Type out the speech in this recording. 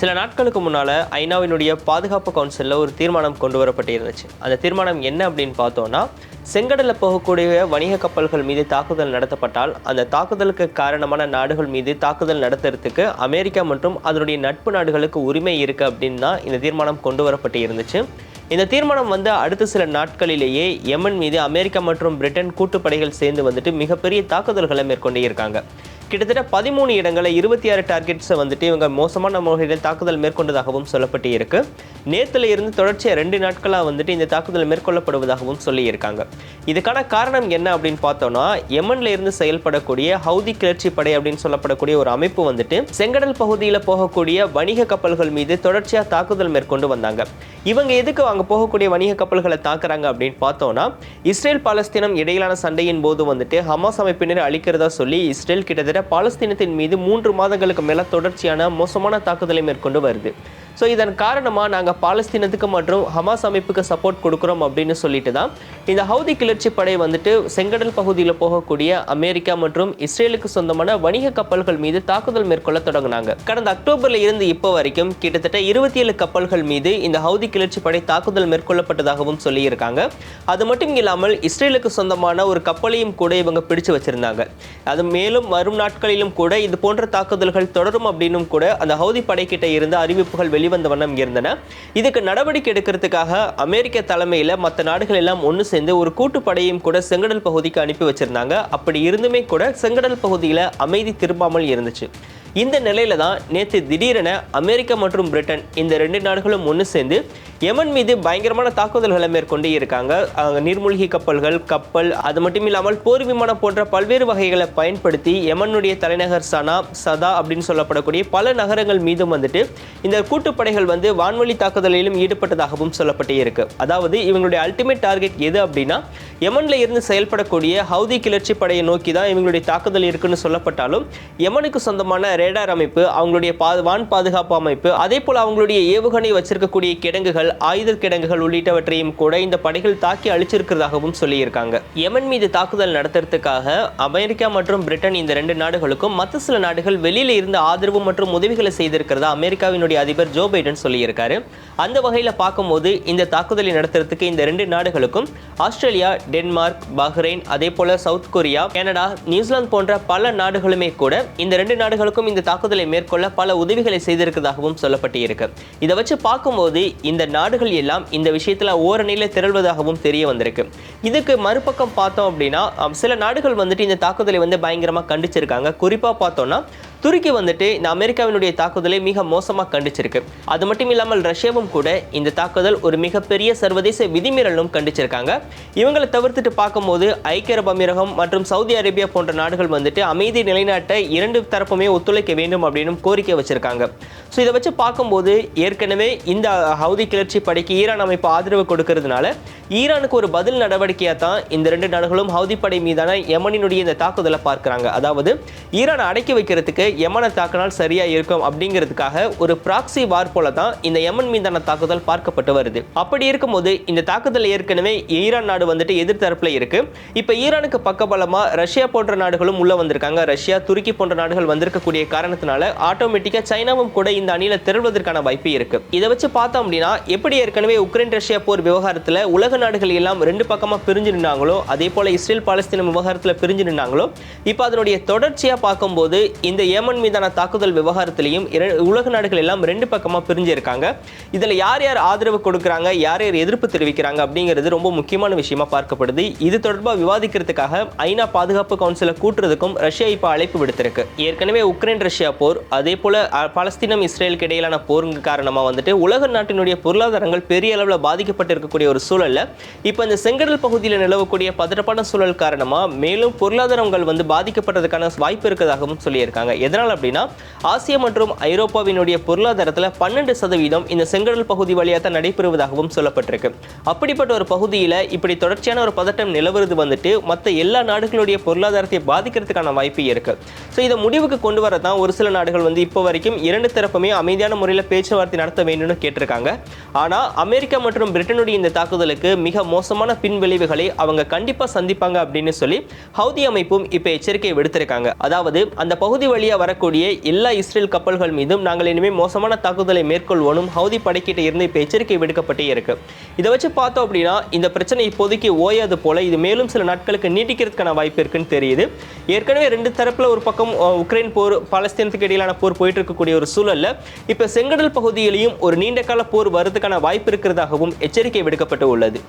சில நாட்களுக்கு முன்னால் ஐநாவினுடைய பாதுகாப்பு கவுன்சிலில் ஒரு தீர்மானம் கொண்டு வரப்பட்டு இருந்துச்சு அந்த தீர்மானம் என்ன அப்படின்னு பார்த்தோன்னா செங்கடலில் போகக்கூடிய வணிக கப்பல்கள் மீது தாக்குதல் நடத்தப்பட்டால் அந்த தாக்குதலுக்கு காரணமான நாடுகள் மீது தாக்குதல் நடத்துறதுக்கு அமெரிக்கா மற்றும் அதனுடைய நட்பு நாடுகளுக்கு உரிமை இருக்குது அப்படின்னு தான் இந்த தீர்மானம் கொண்டு வரப்பட்டு இருந்துச்சு இந்த தீர்மானம் வந்து அடுத்த சில நாட்களிலேயே எமன் மீது அமெரிக்கா மற்றும் பிரிட்டன் கூட்டுப்படைகள் சேர்ந்து வந்துட்டு மிகப்பெரிய தாக்குதல்களை மேற்கொண்டே இருக்காங்க கிட்டத்தட்ட பதிமூணு இடங்களில் இருபத்தி ஆறு டார்கெட்ஸை வந்துட்டு இவங்க மோசமான முறையில் தாக்குதல் மேற்கொண்டதாகவும் சொல்லப்பட்டு இருக்கு நேத்துல இருந்து தொடர்ச்சியாக ரெண்டு நாட்களாக வந்துட்டு இந்த தாக்குதல் மேற்கொள்ளப்படுவதாகவும் சொல்லியிருக்காங்க. இதுக்கான காரணம் என்ன அப்படின்னு பார்த்தோம்னா எமன்ல இருந்து செயல்படக்கூடிய ஹவுதி கிளர்ச்சி படை அப்படின்னு சொல்லப்படக்கூடிய ஒரு அமைப்பு வந்துட்டு செங்கடல் பகுதியில் போகக்கூடிய வணிக கப்பல்கள் மீது தொடர்ச்சியாக தாக்குதல் மேற்கொண்டு வந்தாங்க. இவங்க எதுக்கு அங்கே போகக்கூடிய வணிக கப்பல்களை தாக்குறாங்க அப்படின்னு பார்த்தோம்னா இஸ்ரேல் பாலஸ்தீனம் இடையிலான சண்டையின் போது வந்துட்டு ஹமாஸ் அமைப்பினர் அழிக்கிறதா சொல்லி இஸ்ரேல் கிட்டத்தட்ட பாலஸ்தீனத்தின் மீது மூன்று மாதங்களுக்கு மேல தொடர்ச்சியான மோசமான தாக்குதலை மேற்கொண்டு வருது. ஸோ இதன் காரணமாக நாங்கள் பாலஸ்தீனத்துக்கு மற்றும் ஹமாஸ் அமைப்புக்கு சப்போர்ட் கொடுக்குறோம் அப்படின்னு சொல்லிட்டு தான் இந்த ஹவுதி கிளர்ச்சி படை வந்துட்டு செங்கடல் பகுதியில் போகக்கூடிய அமெரிக்கா மற்றும் இஸ்ரேலுக்கு சொந்தமான வணிக கப்பல்கள் மீது தாக்குதல் மேற்கொள்ள தொடங்கினாங்க. கடந்த அக்டோபர்ல இருந்து இப்போ வரைக்கும் கிட்டத்தட்ட இருபத்தி ஏழு கப்பல்கள் மீது இந்த ஹவுதி கிளர்ச்சி படை தாக்குதல் மேற்கொள்ளப்பட்டதாகவும் சொல்லியிருக்காங்க. அது மட்டும் இல்லாமல் இஸ்ரேலுக்கு சொந்தமான ஒரு கப்பலையும் கூட இவங்க பிடிச்சு வச்சிருந்தாங்க. அது மேலும் வரும் நாட்களிலும் கூட இது போன்ற தாக்குதல்கள் தொடரும் அப்படின்னும் கூட அந்த ஹவுதி படைக்கிட்ட இருந்து அறிவிப்புகள் வெளிவந்த வண்ணம் இருந்தன. இதுக்கு நடவடிக்கை எடுக்கிறதுக்காக அமெரிக்க தலைமையில் மற்ற நாடுகள் எல்லாம் ஒன்று சேர்ந்து ஒரு கூட்டுப்படையும் கூட செங்கடல் பகுதிக்கு அனுப்பி வச்சிருந்தாங்க. அப்படி இருந்துமே கூட செங்கடல் பகுதியில் அமைதி திரும்பாமல் இருந்துச்சு. இந்த நிலையில தான் நேற்று திடீரென அமெரிக்கா மற்றும் பிரிட்டன் இந்த ரெண்டு நாடுகளும் ஒன்று சேர்ந்து யமன் மீது பயங்கரமான தாக்குதல்களை மேற்கொண்டு இருக்காங்க. நீர்மூழ்கி கப்பல்கள் கப்பல் அது மட்டும் இல்லாமல் போர் விமானம் போன்ற பல்வேறு வகைகளை பயன்படுத்தி யமனுடைய தலைநகர் சனா சதா அப்படின்னு சொல்லப்படக்கூடிய பல நகரங்கள் மீதும் வந்துட்டு இந்த கூட்டுப்படைகள் வந்து வான்வழி தாக்குதலிலும் ஈடுபட்டதாகவும் சொல்லப்பட்டு இருக்கு. அதாவது இவங்களுடைய அல்டிமேட் டார்கெட் எது அப்படின்னா யமன்ல இருந்து செயல்படக்கூடிய ஹவுதி கிளர்ச்சி படையை நோக்கி தான் இவங்களுடைய தாக்குதல் இருக்குன்னு சொல்லப்பட்டாலும் யமனுக்கு சொந்தமான ரேடார் அமைப்பு அவங்களுடைய பா வான் பாதுகாப்பு அமைப்பு அதே போல் அவங்களுடைய ஏவுகணை வச்சிருக்கக்கூடிய கிடங்குகள் ஆயுத கிடங்குகள் உள்ளிட்டவற்றையும் கூட இந்த படைகள் தாக்கி அழிச்சிருக்கிறதாகவும் சொல்லியிருக்காங்க. யமன் மீது தாக்குதல் நடத்துறதுக்காக அமெரிக்கா மற்றும் பிரிட்டன் இந்த ரெண்டு நாடுகளுக்கும் மற்ற சில நாடுகள் வெளியில இருந்து ஆதரவு மற்றும் உதவிகளை செய்திருக்கிறதா அமெரிக்காவினுடைய அதிபர் ஜோ பைடன் சொல்லியிருக்காரு. அந்த வகையில் பார்க்கும்போது இந்த தாக்குதலை நடத்துறதுக்கு இந்த ரெண்டு நாடுகளுக்கும் ஆஸ்திரேலியா டென்மார்க் பஹ்ரைன் அதே போல சவுத் கொரியா கனடா நியூசிலாந்து போன்ற பல நாடுகளுமே கூட இந்த ரெண்டு நாடுகளுக்கும் இந்த தாக்குதலை மேற்கொள்ள பல உதவிகளை செய்திருக்கிறதாகவும் சொல்லப்பட்டு இருக்கு இதை வச்சு பார்க்கும்போது இந்த நாடுகள் எல்லாம் இந்த விஷயத்துல ஓரணியில திரள்வதாகவும் தெரிய வந்திருக்கு. இதுக்கு மறுபக்கம் பார்த்தோம் அப்படின்னா சில நாடுகள் வந்துட்டு இந்த தாக்குதலை வந்து பயங்கரமா கண்டிச்சிருக்காங்க. குறிப்பா பார்த்தோம்னா துருக்கி வந்துட்டு இந்த அமெரிக்காவினுடைய தாக்குதலை மிக மோசமாக கண்டிச்சிருக்கு. அது மட்டும் இல்லாமல் ரஷ்யாவும் கூட இந்த தாக்குதல் ஒரு மிகப்பெரிய சர்வதேச விதிமீறலும் கண்டிச்சிருக்காங்க. இவங்களை தவிர்த்துட்டு பார்க்கும்போது ஐக்கிய அரபு அமீரகம் மற்றும் சவுதி அரேபியா போன்ற நாடுகள் வந்துட்டு அமைதி நிலைநாட்ட இரண்டு தரப்புமே ஒத்துழைக்க வேண்டும் அப்படின்னு கோரிக்கை வச்சிருக்காங்க. ஸோ இதை வச்சு பார்க்கும்போது ஏற்கனவே இந்த ஹவுதி கிளர்ச்சி படைக்கு ஈரான் அமைப்பு ஆதரவு கொடுக்கறதுனால ஈரானுக்கு ஒரு பதில் நடவடிக்கையாக தான் இந்த ரெண்டு நாடுகளும் ஹவுதி படை மீதான யமனினுடைய இந்த தாக்குதலை பார்க்குறாங்க. அதாவது ஈரானை அடக்கி வைக்கிறதுக்கு யமனை தாக்கினால் சரியாக இருக்கும் அப்படிங்கிறதுக்காக ஒரு ப்ராக்சி வார் போல தான் இந்த யமன் மீதான தாக்குதல் பார்க்கப்பட்டு வருது. அப்படி இருக்கும்போது இந்த தாக்குதல் ஏற்கனவே ஈரான் நாடு வந்துட்டு எதிர்த்தரப்பில் இருக்கு. இப்போ ஈரானுக்கு பக்கபலமாக ரஷ்யா போன்ற நாடுகளும் உள்ள வந்திருக்காங்க. ரஷ்யா துருக்கி போன்ற நாடுகள் வந்திருக்கக்கூடிய காரணத்தினால ஆட்டோமேட்டிக்கா சைனாவும் கூட இந்த அணியில் திரள்வதற்கான வாய்ப்பு இருக்கு. இதை வச்சு பார்த்தோம் அப்படின்னா எப்படி ஏற்கனவே உக்ரைன் ரஷ்யா போர் விவகாரத்தில் உலக நாடுகள் எல்லாம் ரெண்டு பக்கமாக பிரிஞ்சு நின்றாங்களோ அதே போல இஸ்ரேல் பாலஸ்தீன விவகாரத்தில் பிரிஞ்சு நின்றாங்களோ இப்போ அதனுடைய தொடர்ச்சியாக பார்க்கும்போது இந்த ஏமன் மீதான தாக்குதல் விவகாரத்திலையும் உலக நாடுகள் எல்லாம் ரெண்டு பக்கமாக பிரிஞ்சு இருக்காங்க இதில் யார் யார் ஆதரவு கொடுக்குறாங்க யார் யார் எதிர்ப்பு தெரிவிக்கிறாங்க அப்படிங்கிறது ரொம்ப முக்கியமான விஷயமா பார்க்கப்படுது. இது தொடர்பாக விவாதிக்கிறதுக்காக ஐநா பாதுகாப்பு கவுன்சிலை கூட்டுறதுக்கும் ரஷ்யா இப்போ அழைப்பு விடுத்திருக்கு. ஏற்கனவே உக்ரைன் ரஷ்யா போர் அதே போல பலஸ்தீனம் பாலஸ்தீனம் இஸ்ரேலுக்கு இடையிலான போருங்க காரணமாக வந்துட்டு உலக நாட்டினுடைய பொருளாதாரங்கள் பெரிய அளவில் பாதிக்கப்பட்டிருக்கக்கூடிய ஒரு சூழல்ல இப்போ இந்த செங்கடல் பகுதியில் நிலவக்கூடிய பதட்டப்பான சூழல் காரணமாக மேலும் பொருளாதாரங்கள் வந்து பாதிக்கப்பட்டதுக்கான வாய்ப்பு இருக்கிறதாகவும் சொல்லியிருக்காங்க. எதனால் அப்படின்னா ஆசியா மற்றும் ஐரோப்பாவினுடைய பொருளாதாரத்தில் பன்னெண்டு சதவீதம் இந்த செங்கடல் பகுதி வழியாக தான் நடைபெறுவதாகவும் சொல்லப்பட்டிருக்கு. அப்படிப்பட்ட ஒரு பகுதியில் இப்படி தொடர்ச்சியான ஒரு பதட்டம் நிலவுறது வந்துட்டு மற்ற எல்லா நாடுகளுடைய பொருளாதாரத்தை பாதிக்கிறதுக்கான வாய்ப்பு இருக்கு. ஸோ இதை முடிவுக்கு கொண்டு வர தான் ஒரு சில நாடுகள் வந்து இப்போ வரைக்கும் இரண்டு தரப்புமே அமைதியான முறையில் பேச்சுவார்த்தை நடத்த வேண்டும்னு கேட்டிருக்காங்க. ஆனால் அமெரிக்கா மற்றும் பிரிட்டனுடைய இந்த தாக்குதலுக்கு மிக மோசமான பின் விளைவுகளை அவங்க கண்டிப்பாக சந்திப்பாங்க அப்படின்னு சொல்லி ஹவுதி அமைப்பும் இப்போ எச்சரிக்கை விடுத்திருக்காங்க. அதாவது அந்த பகுதி வழியாக வரக்கூடிய எல்லா இஸ்ரேல் கப்பல்கள் மீதும் நாங்கள் இனிமேல் மோசமான தாக்குதலை மேற்கொள்வோனும். ஹவுதி படைக்கிட்ட இருந்து இப்போ எச்சரிக்கை விடுக்கப்பட்டே இருக்கு. இதை வச்சு பார்த்தோம் அப்படின்னா இந்த பிரச்சனை இப்போதைக்கு ஓயாது போல இது மேலும் சில நாட்களுக்கு நீட்டிக்கிறதுக்கான வாய்ப்பு இருக்குன்னு தெரியுது. ஏற்கனவே ரெண்டு தரப்புல ஒரு பக்கம் உக்ரைன் போர் பாலஸ்தீனத்துக்கு இடையிலான போர் போயிட்டு இருக்கக்கூடிய ஒரு சூழல்ல இப்போ செங்கடல் பகுதியிலையும் ஒரு நீண்ட கால போர் வரதுக்கான வாய்ப்பு இருக்கிறதாகவும் எச்சரிக்கை விடுக்கப்பட்டு உள்ளது.